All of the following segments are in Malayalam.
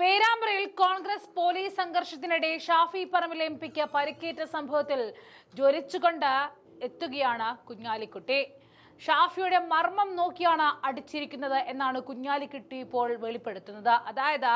പേരാമ്പ്രയിൽ കോൺഗ്രസ് പോലീസ് സംഘർഷത്തിനിടെ ഷാഫി പറമ്പിൽ എം പിക്ക് പരിക്കേറ്റ സംഭവത്തിൽ ജ്വലിച്ചുകൊണ്ട് എത്തുകയാണ് കുഞ്ഞാലിക്കുട്ടി. ഷാഫിയുടെ മർമ്മം നോക്കിയാണ് അടിച്ചിരിക്കുന്നത് എന്നാണ് കുഞ്ഞാലിക്കുട്ടി ഇപ്പോൾ വെളിപ്പെടുത്തുന്നത്. അതായത്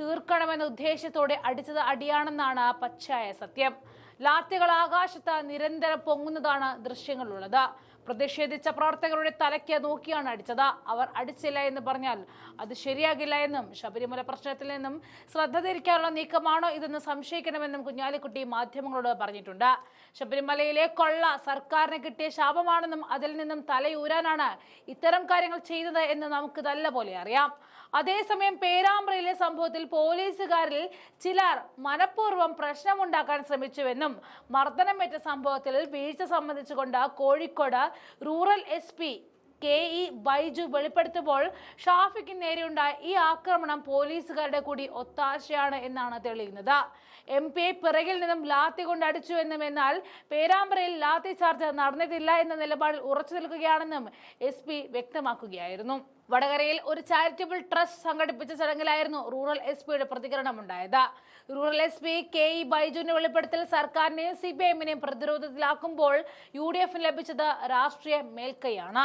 തീർക്കണമെന്ന ഉദ്ദേശത്തോടെ അടിച്ചത് അടിയാണെന്നാണ് പച്ചയായ സത്യം. ലാത്തികൾ ആകാശത്ത് നിരന്തരം പൊങ്ങുന്നതാണ് ദൃശ്യങ്ങളുള്ളത്. പ്രതിഷേധിച്ച പ്രവർത്തകരുടെ തലയ്ക്ക് നോക്കിയാണ് അടിച്ചത്. അവർ അടിച്ചില്ല എന്ന് പറഞ്ഞാൽ അത് ശരിയാകില്ല എന്നും ശബരിമല പ്രശ്നത്തിൽ നിന്നും ശ്രദ്ധ തിരിക്കാനുള്ള നീക്കമാണോ ഇതെന്ന് സംശയിക്കണമെന്നും കുഞ്ഞാലിക്കുട്ടി മാധ്യമങ്ങളോട് പറഞ്ഞിട്ടുണ്ട്. ശബരിമലയിലെ കൊള്ള സർക്കാരിന് കിട്ടിയ ശാപമാണെന്നും അതിൽ നിന്നും തലയൂരാനാണ് ഇത്തരം കാര്യങ്ങൾ ചെയ്യുന്നത് എന്ന് നമുക്ക് നല്ല പോലെ അറിയാം. അതേസമയം പേരാമ്പ്രയിലെ സംഭവത്തിൽ പോലീസുകാരിൽ ചിലർ മനഃപൂർവം പ്രശ്നമുണ്ടാക്കാൻ ശ്രമിച്ചുവെന്നും മർദ്ദനമേറ്റ സംഭവത്തിൽ വീഴ്ച സംബന്ധിച്ചുകൊണ്ട് Kozhikode rural S P K E Baiju വെളിപ്പെടുത്തുമ്പോൾ ഷാഫിക്ക് നേരെയുണ്ടായ ഈ ആക്രമണം പോലീസുകാരുടെ കൂടി ഒത്താശയാണ് എന്നാണ് തെളിയുന്നത്. എം പിയെ പിറകിൽ നിന്നും ലാത്തി കൊണ്ട് അടിച്ചു എന്നും എന്നാൽ പേരാമ്പ്രയിൽ ലാത്തി ചാർജ് നടന്നിട്ടില്ല എന്ന നിലപാടിൽ ഉറച്ചു നിൽക്കുകയാണെന്നും എസ് വ്യക്തമാക്കുകയായിരുന്നു. വടകരയിൽ ഒരു ചാരിറ്റബിൾ ട്രസ്റ്റ് സംഘടിപ്പിച്ച ചടങ്ങിലായിരുന്നു റൂറൽ എസ് പിയുടെ പ്രതികരണം ഉണ്ടായത് rural S P K E ബൈജുവിന്റെ വെളിപ്പെടുത്തൽ സർക്കാരിനെയും സി പി എമ്മിനെയും പ്രതിരോധത്തിലാക്കുമ്പോൾ യു ഡി എഫിന് ലഭിച്ചത് രാഷ്ട്രീയ മേൽക്കൈയാണ്.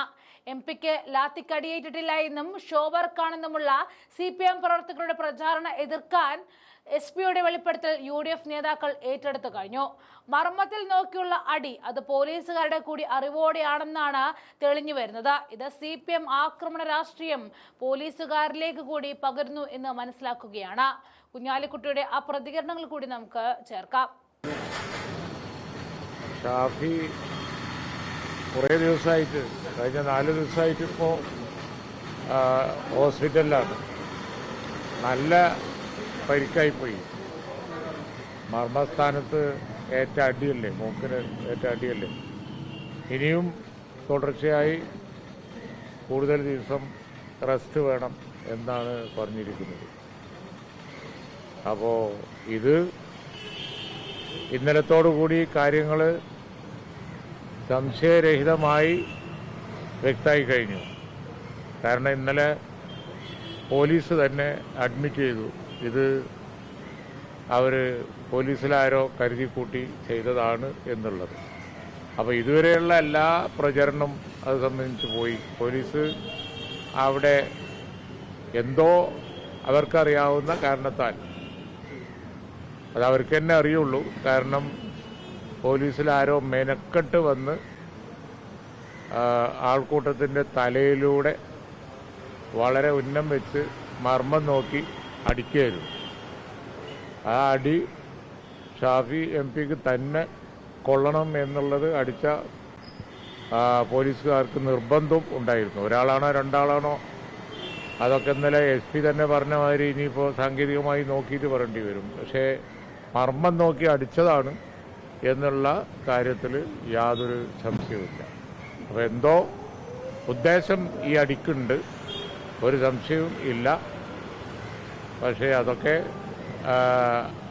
എം പിക്ക് ലാത്തിക്കടിയേറ്റിട്ടില്ല എന്നും ഷോവർക്കാണെന്നുമുള്ള സി പി എം പ്രവർത്തകരുടെ പ്രചാരണം എതിർക്കാൻ എസ് പിയുടെ വെളിപ്പെടുത്തൽ യു ഡി എഫ് നേതാക്കൾ ഏറ്റെടുത്തു കഴിഞ്ഞു. മർമ്മത്തിൽ നോക്കിയുള്ള അടി അത് പോലീസുകാരുടെ കൂടി അറിവോടെയാണെന്നാണ് തെളിഞ്ഞു വരുന്നത്. ഇത് സി പി എം ആക്രമണ രാഷ്ട്രീയം പോലീസുകാരിലേക്ക് കൂടി പകരുന്നു എന്ന് മനസ്സിലാക്കുകയാണ്. കുഞ്ഞാലിക്കുട്ടിയുടെ ആ പ്രതികരണങ്ങൾ കൂടി നമുക്ക് ചേർക്കാം. ഷാഫി കുറേ ദിവസമായിട്ട് കഴിഞ്ഞ നാല് ദിവസമായിട്ട് ഇപ്പോൾ ഹോസ്പിറ്റലിലാണ്. നല്ല പരിക്കായിപ്പോയി. മർമ്മസ്ഥാനത്ത് ഏറ്റ അടിയല്ലേ മൂക്കിന് ഏറ്റ അടിയല്ലേ ഇനിയും തുടർച്ചയായി കൂടുതൽ ദിവസം റെസ്റ്റ് വേണം എന്നാണ് പറഞ്ഞിരിക്കുന്നത്. അപ്പോൾ ഇത് ഇന്നലത്തോടുകൂടി കാര്യങ്ങൾ സംശയരഹിതമായി വ്യക്തമായി കഴിഞ്ഞു. കാരണം ഇന്നലെ പോലീസ് തന്നെ അഡ്മിറ്റ് ചെയ്തു. ഇത് അവർ പോലീസിലാരോ കരുതി കൂട്ടി ചെയ്തതാണ് എന്നുള്ളത്. അപ്പോൾ ഇതുവരെയുള്ള എല്ലാ പ്രചരണം അത് സംബന്ധിച്ച് പോയി. പോലീസ് അവിടെ എന്തോ അവർക്കറിയാവുന്ന കാരണത്താൽ. അത് അവർക്ക് തന്നെ അറിയുള്ളൂ. കാരണം പോലീസിലാരോ മെനക്കെട്ട് വന്ന് ആൾക്കൂട്ടത്തിന്റെ തലയിലൂടെ വളരെ ഉന്നം വെച്ച് മർമ്മം നോക്കി അടിക്കുകയായിരുന്നു ആ അടി ഷാഫി എം പിക്ക് തന്നെ കൊള്ളണം എന്നുള്ളത് അടിച്ച പോലീസുകാർക്ക് നിർബന്ധം ഉണ്ടായിരുന്നു. ഒരാളാണോ രണ്ടാളാണോ അതൊക്കെ ഇന്നലെ എസ് പി തന്നെ പറഞ്ഞ മാതിരി ഇനിയിപ്പോൾ സാങ്കേതികമായി നോക്കിയിട്ട് പറയേണ്ടി വരും. പക്ഷേ മർമ്മം നോക്കി അടിച്ചതാണ് എന്നുള്ള കാര്യത്തിൽ യാതൊരു സംശയവുമില്ല. അപ്പോൾ എന്തോ ഉദ്ദേശം ഈ അടിക്കുണ്ട്. ഒരു സംശയവും ഇല്ല. പക്ഷേ അതൊക്കെ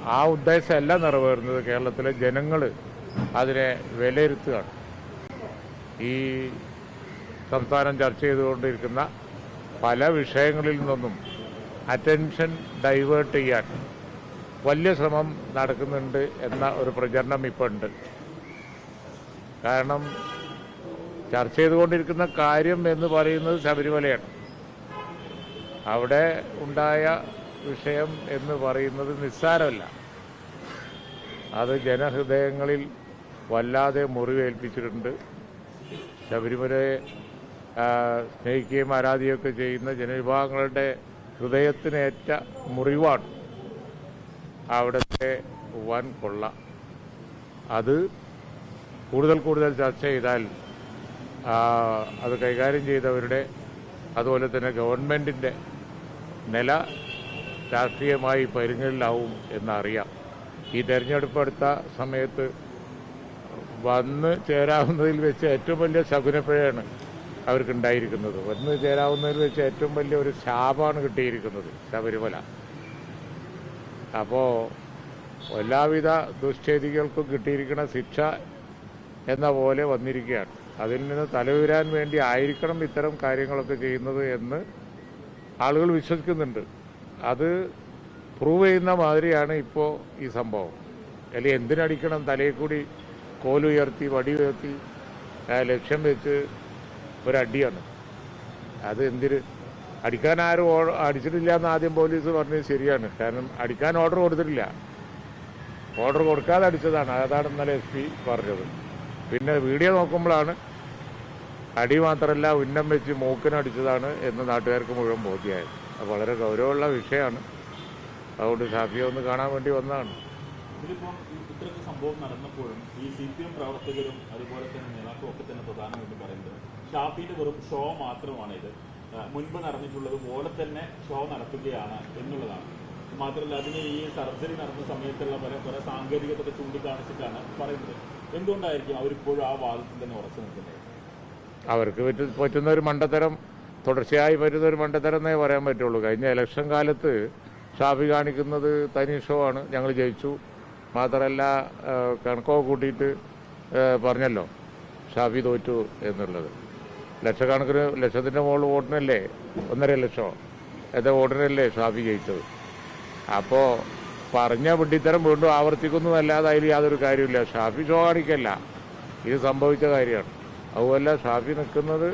ആ, ഉദ്ദേശമല്ല നിറവേറുന്നത്. കേരളത്തിലെ ജനങ്ങൾ അതിനെ വിലയിരുത്തുകയാണ്. ഈ സംസ്ഥാനം ചർച്ച ചെയ്തുകൊണ്ടിരിക്കുന്ന പല വിഷയങ്ങളിൽ നിന്നും അറ്റൻഷൻ ഡൈവേർട്ട് ചെയ്യാൻ വലിയ ശ്രമം നടക്കുന്നുണ്ട് എന്ന ഒരു പ്രചരണം ഇപ്പോൾ ഉണ്ട് കാരണം ചർച്ച ചെയ്തുകൊണ്ടിരിക്കുന്ന കാര്യം എന്ന് പറയുന്നത് ശബരിമലയാണ്. അവിടെ ഉണ്ടായ വിഷയം എന്ന് പറയുന്നത് നിസ്സാരമല്ല. അത് ജനഹൃദയങ്ങളിൽ വല്ലാതെ മുറിവേൽപ്പിച്ചിട്ടുണ്ട്. ശബരിമലയെ സ്നേഹിക്കുകയും ആരാധിക്കുകയൊക്കെ ചെയ്യുന്ന ജനവിഭാഗങ്ങളുടെ ഹൃദയത്തിനേറ്റ മുറിവാണ് അവിടുത്തെ വൻ കൊള്ള. അത് കൂടുതൽ കൂടുതൽ ചർച്ച ചെയ്താൽ അത് കൈകാര്യം ചെയ്തവരുടെ അതുപോലെ തന്നെ ഗവൺമെന്റിന്റെ നില രാഷ്ട്രീയമായി പരുങ്ങലിലാവും എന്നറിയാം. ഈ തെരഞ്ഞെടുപ്പ് അടുത്ത സമയത്ത് വന്ന് ചേരാവുന്നതിൽ വെച്ച് ഏറ്റവും വലിയ ശകുനപ്പിഴയാണ് അവർക്കുണ്ടായിരിക്കുന്നത്. വന്ന് ചേരാവുന്നതിൽ വെച്ച് ഏറ്റവും വലിയ ഒരു ശാപമാണ് കിട്ടിയിരിക്കുന്നത് ശബരിമല. അപ്പോൾ എല്ലാവിധ ദുഷ്ചേതികൾക്കും കിട്ടിയിരിക്കുന്ന ശിക്ഷ എന്ന പോലെ വന്നിരിക്കുകയാണ്. അതിൽ നിന്ന് തലവീരാൻ വേണ്ടി ആയിരിക്കണം ഇത്തരം കാര്യങ്ങളൊക്കെ ചെയ്യുന്നത് എന്ന് ആളുകൾ വിശ്വസിക്കുന്നുണ്ട്. അത് പ്രൂവ് ചെയ്യുന്ന മാതിരിയാണ് ഇപ്പോൾ ഈ സംഭവം. അല്ലെങ്കിൽ എന്തിനടിക്കണം? തലയിൽ കൂടി കോലുയർത്തി വടി ഉയർത്തി ആ, ലക്ഷ്യം വെച്ച് ഒരടിയാണ്. അത് എന്തിന് അടിക്കാൻ ആരും അടിച്ചിട്ടില്ല എന്ന് ആദ്യം പോലീസ് പറഞ്ഞത് ശരിയാണ്. കാരണം അടിക്കാൻ ഓർഡർ കൊടുത്തിട്ടില്ല. ഓർഡർ കൊടുക്കാതെ അടിച്ചതാണ്. അതാണ് ഇന്നലെ എസ് പി പറഞ്ഞത്. പിന്നെ വീഡിയോ നോക്കുമ്പോഴാണ് അടി മാത്രമല്ല ഉന്നം വെച്ച് മൂക്കിനടിച്ചതാണ് എന്ന് നാട്ടുകാർക്ക് മുഴുവൻ ബോധ്യമായത്. വളരെ ഗൗരവമുള്ള വിഷയമാണ്. അതുകൊണ്ട് ഷാഫിയെ ഒന്ന് കാണാൻ വേണ്ടി വന്നതാണ്. ഇതിലിപ്പം ഇത്രയൊക്കെ സംഭവം നടന്നപ്പോഴും ഈ സി പി എം പ്രവർത്തകരും അതുപോലെ തന്നെ നേതാക്കളും ഒക്കെ തന്നെ പ്രധാനമായിട്ടും പറയുന്നത് ഷാഫിന്റെ വെറും ഷോ മാത്രമാണ് ഇത്. മുൻപ് നടന്നിട്ടുള്ളത് പോലെ തന്നെ ഷോ നടത്തുകയാണ് എന്നുള്ളതാണ്. മാത്രമല്ല അതിന് ഈ സർജറി നടന്ന സമയത്തുള്ള പല കുറെ സാങ്കേതികതൊക്കെ ചൂണ്ടിക്കാണിച്ചിട്ടാണ് പറയുന്നത്. എന്തുകൊണ്ടായിരിക്കും അവരിപ്പോഴും ആ വാദത്തിൽ തന്നെ ഉറച്ചു നിൽക്കുന്നത്? അവർക്ക് പറ്റ പറ്റുന്ന ഒരു മണ്ടത്തരം തുടർച്ചയായി വരുന്നൊരു മണ്ടത്തരം പറയാൻ പറ്റുള്ളൂ. കഴിഞ്ഞ ഇലക്ഷൻ കാലത്ത് ഷാഫി കാണിക്കുന്നത് തനി ഷോ ആണ്. ഞങ്ങൾ ജയിച്ചു. മാത്രമല്ല കണക്കോ കൂട്ടിയിട്ട് പറഞ്ഞല്ലോ ഷാഫി തോറ്റു എന്നുള്ളത്. ലക്ഷക്കണക്കിന് ലക്ഷത്തിന്റെ മുകളിൽ വോട്ടിനല്ലേ? ഒന്നര ലക്ഷം. എത്ര വോട്ടിനല്ലേ ഷാഫി ജയിച്ചത്? അപ്പോൾ പറഞ്ഞ വിഡ്ഢിത്തരം വീണ്ടും ആവർത്തിക്കുന്നതല്ലാതെ അതിൽ യാതൊരു കാര്യമില്ല ഷാഫി ഷോ കാണിക്കല്ല. ഇത് സംഭവിച്ച കാര്യമാണ്. അതുപോലെ ഷാഫി നിൽക്കുന്നത്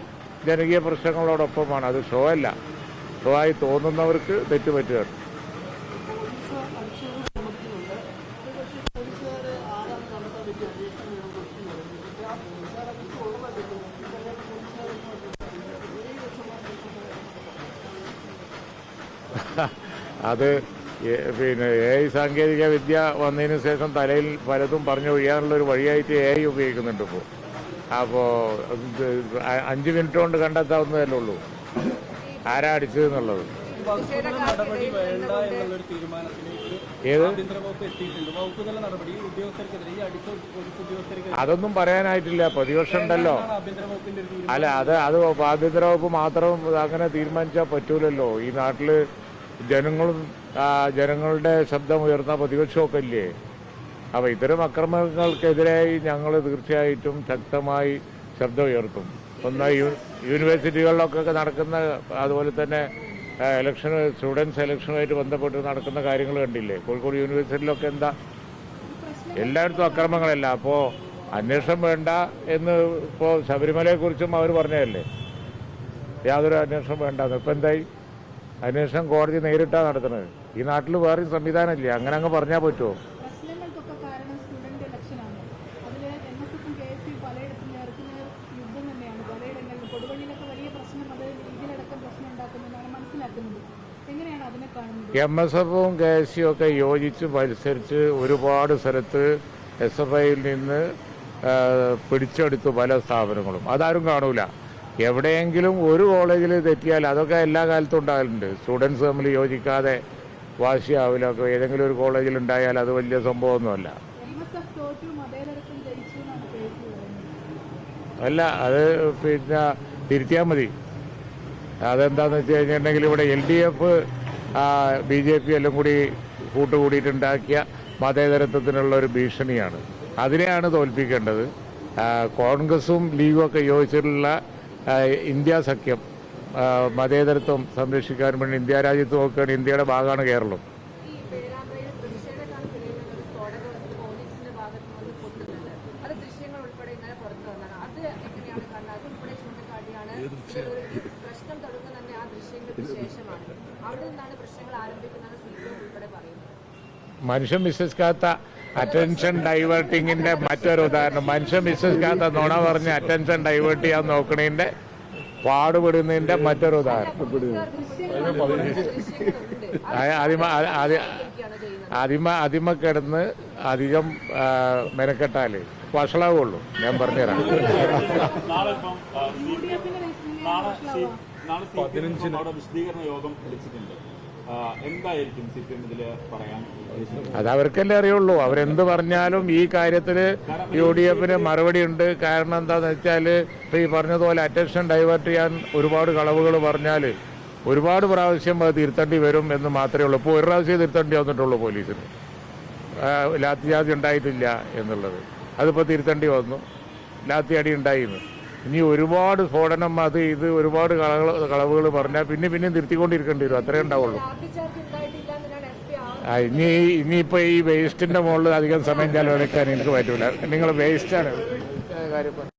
ജനകീയ പ്രശ്നങ്ങളോടൊപ്പമാണ്. അത് ഷോ അല്ല. ഷോ ആയി തോന്നുന്നവർക്ക് തെറ്റുപറ്റുകയാണ്. അത് പിന്നെ എ ഐ സാങ്കേതിക വിദ്യ വന്നതിന് ശേഷം തലയിൽ പലതും പറഞ്ഞു ഒഴിയാനുള്ള ഒരു വഴിയായിട്ട് എ ഐ ഉപയോഗിക്കുന്നുണ്ട് ഇപ്പോൾ അപ്പോൾ അഞ്ച് മിനിറ്റ് കൊണ്ട് കണ്ടെത്താവുന്നതല്ലേ ഉള്ളൂ. ആരാ അടിച്ചതെന്നുള്ളത്? അതൊന്നും പറയാനായിട്ടില്ല. പ്രതിപക്ഷം ഉണ്ടല്ലോ. ആണ് ആഭ്യന്തര വകുപ്പിന്റെ ഒരു തീരുമാനം അല്ല അത് അത് ആഭ്യന്തര വകുപ്പ് മാത്രം അങ്ങനെ തീരുമാനിച്ചാൽ പറ്റൂലല്ലോ. ഈ നാട്ടിൽ ജനങ്ങളും ജനങ്ങളുടെ ശബ്ദം ഉയർന്ന പ്രതിപക്ഷമൊക്കെ ഇല്ലേ? അപ്പൊ ഇത്തരം അക്രമങ്ങൾക്കെതിരായി ഞങ്ങൾ തീർച്ചയായിട്ടും ശക്തമായി ശബ്ദം ഉയർത്തും ഒന്ന് യൂണിവേഴ്സിറ്റികളിലൊക്കെ നടക്കുന്ന അതുപോലെ തന്നെ ഇലക്ഷൻ സ്റ്റുഡൻസ് ഇലക്ഷനുമായിട്ട് ബന്ധപ്പെട്ട് നടക്കുന്ന കാര്യങ്ങൾ കണ്ടില്ലേ? കോഴിക്കോട് യൂണിവേഴ്സിറ്റിയിലൊക്കെ എന്താ? എല്ലായിടത്തും അക്രമങ്ങളല്ല. അപ്പോൾ അന്വേഷണം വേണ്ട എന്ന് ഇപ്പോൾ ശബരിമലയെക്കുറിച്ചും അവർ പറഞ്ഞതല്ലേ? യാതൊരു അന്വേഷണം വേണ്ട ഇപ്പം എന്തായി? അന്വേഷണം കോടതി നേരിട്ടാണ് നടത്തുന്നത്. ഈ നാട്ടിൽ വേറെയും സംവിധാനമില്ല? അങ്ങനെ അങ്ങ് പറഞ്ഞാൽ പറ്റുമോ പ്രശ്നങ്ങൾക്കൊക്കെ കാരണം സ്റ്റുഡന്റ് ഇലക്ഷനാണ് അതിൽ എൻ എസ് എഫും കെ എസ് യു പലയിടത്തും നേർക്കുനേർ യുദ്ധം തന്നെയാണ് പലയിടങ്ങളിലും കൊടുവള്ളിയിലൊക്കെ വലിയ പ്രശ്നം അത് ഇതിലടക്കം പ്രശ്നം ഉണ്ടാക്കുമെന്നാണ് മനസ്സിലാക്കുന്നത്. എങ്ങനെയാണ് അതിനെ കാണുന്നത്? എം എസ് എഫും കെ എസ് സിയും ഒക്കെ യോജിച്ച് മത്സരിച്ച് ഒരുപാട് സ്ഥലത്ത് എസ് എഫ് ഐയിൽ നിന്ന് പിടിച്ചെടുത്തു പല സ്ഥാപനങ്ങളും. അതാരും കാണൂല. എവിടെയെങ്കിലും ഒരു കോളേജിൽ തെറ്റിയാൽ അതൊക്കെ എല്ലാ കാലത്തും ഉണ്ടാകലുണ്ട്. സ്റ്റുഡൻസ് തമ്മിൽ യോജിക്കാതെ വാശിയാവില്ല ഒക്കെ ഏതെങ്കിലും ഒരു കോളേജിൽ ഉണ്ടായാൽ അത് വലിയ സംഭവമൊന്നുമല്ല. അല്ല അത് പിന്നെ തിരുത്തിയാൽ മതി. അതെന്താന്ന് വെച്ച് കഴിഞ്ഞിട്ടുണ്ടെങ്കിൽ ഇവിടെ L D F B J P എല്ലാം കൂടി കൂട്ടുകൂടിയിട്ടുണ്ടാക്കിയ മതേതരത്വത്തിനുള്ള ഒരു ഭീഷണിയാണ്. അതിനെയാണ് തോൽപ്പിക്കേണ്ടത്. കോൺഗ്രസും ലീഗും ഒക്കെ യോജിച്ചിട്ടുള്ള ഇന്ത്യ സഖ്യം മതേതരത്വം സംരക്ഷിക്കാൻ വേണ്ടി ഇന്ത്യ രാജ്യത്ത് നോക്കുകയാണ് ഇന്ത്യയുടെ ഭാഗമാണ് കേരളം ഈ പേരാമ്പ്രയിൽ പ്രതിഷേധക്കാർക്കിടയിൽ നിന്നൊരു സ്ഫോടക വസ്തു പോലീസിന്റെ ഭാഗത്ത് നിന്ന് പൊട്ടുന്നുണ്ട് അത് ദൃശ്യങ്ങൾ ഉൾപ്പെടെ ഇന്നലെ പുറത്തു വന്നതാണ് അത് എങ്ങനെയാണ് കാണുന്നത് അത് ഉൾപ്പെടെ ചൂണ്ടിക്കാട്ടിയാണ് ഇത് ഒരു പ്രശ്നം തുടങ്ങുന്നത് തന്നെ ആ ദൃശ്യങ്ങൾക്ക് ശേഷമാണ്. അവിടെ നിന്നാണ് പ്രശ്നങ്ങൾ ആരംഭിക്കുന്നത് സി പി എം ഉൾപ്പെടെ പറയുന്നത് മനുഷ്യൻ വിശ്വസിക്കാത്ത അറ്റൻഷൻ ഡൈവേർട്ടിങ്ങിന്റെ മറ്റൊരു ഉദാഹരണം. മനുഷ്യൻ വിശ്വസിക്കാത്ത നുണ പറഞ്ഞ് അറ്റൻഷൻ ഡൈവേർട്ട് ചെയ്യാൻ നോക്കണതിന്റെ പാടുപെടുന്നതിന്റെ മറ്റൊരു ഉദാഹരണം. അതിമ അതിമ അതിമ കിടന്ന് അധികം മെനക്കെട്ടാൽ വഷളാവുള്ളൂ. ഞാൻ പറഞ്ഞുതരാം. നാളെ ഇപ്പം ആ, C U P D M എഫിന്റെ നാളെ സി- നാളെ സി പി എം അവിടെ വിശദീകരണ യോഗം വിളിച്ചിട്ടുണ്ട്. എന്തായിരിക്കും സി പി എം ഇതിൽ പറയാൻ അത് അവർക്കല്ലേ അറിയുള്ളൂ. അവരെന്ത് പറഞ്ഞാലും ഈ കാര്യത്തിൽ യു ഡി എഫിന് മറുപടി ഉണ്ട്. കാരണം എന്താന്ന് വെച്ചാൽ ഇപ്പോൾ ഈ പറഞ്ഞതുപോലെ അറ്റൻഷൻ ഡൈവേർട്ട് ചെയ്യാൻ ഒരുപാട് കളവുകൾ പറഞ്ഞാൽ ഒരുപാട് പ്രാവശ്യം അത് തിരുത്തേണ്ടി വരും എന്ന് മാത്രമേ ഉള്ളൂ. ഇപ്പോൾ ഒരു പ്രാവശ്യം തിരുത്തേണ്ടി വന്നിട്ടുള്ളൂ പോലീസിന്. ലാത്തിജാതി ലാത്തി ചാർജ് ഉണ്ടായിട്ടില്ല എന്നുള്ളത്. അതിപ്പോൾ തിരുത്തേണ്ടി വന്നു. ലാത്തിയടി ഉണ്ടായിരുന്നു. ഇനി ഒരുപാട് സ്ഫോടനം അത് ഇത് ഒരുപാട് കളകൾ കളവുകൾ പറഞ്ഞാൽ പിന്നെ പിന്നെ തിരുത്തിക്കൊണ്ടിരിക്കേണ്ടി വരും. അത്രേ ഉണ്ടാവുള്ളൂ. ആ, ഇനി ഇനിയിപ്പോൾ ഈ വേസ്റ്റിന്റെ മുകളിൽ അധികം സമയം ചിലവഴിക്കാൻ എനിക്ക് പറ്റില്ല നിങ്ങൾ വേസ്റ്റാണ് കാര്യം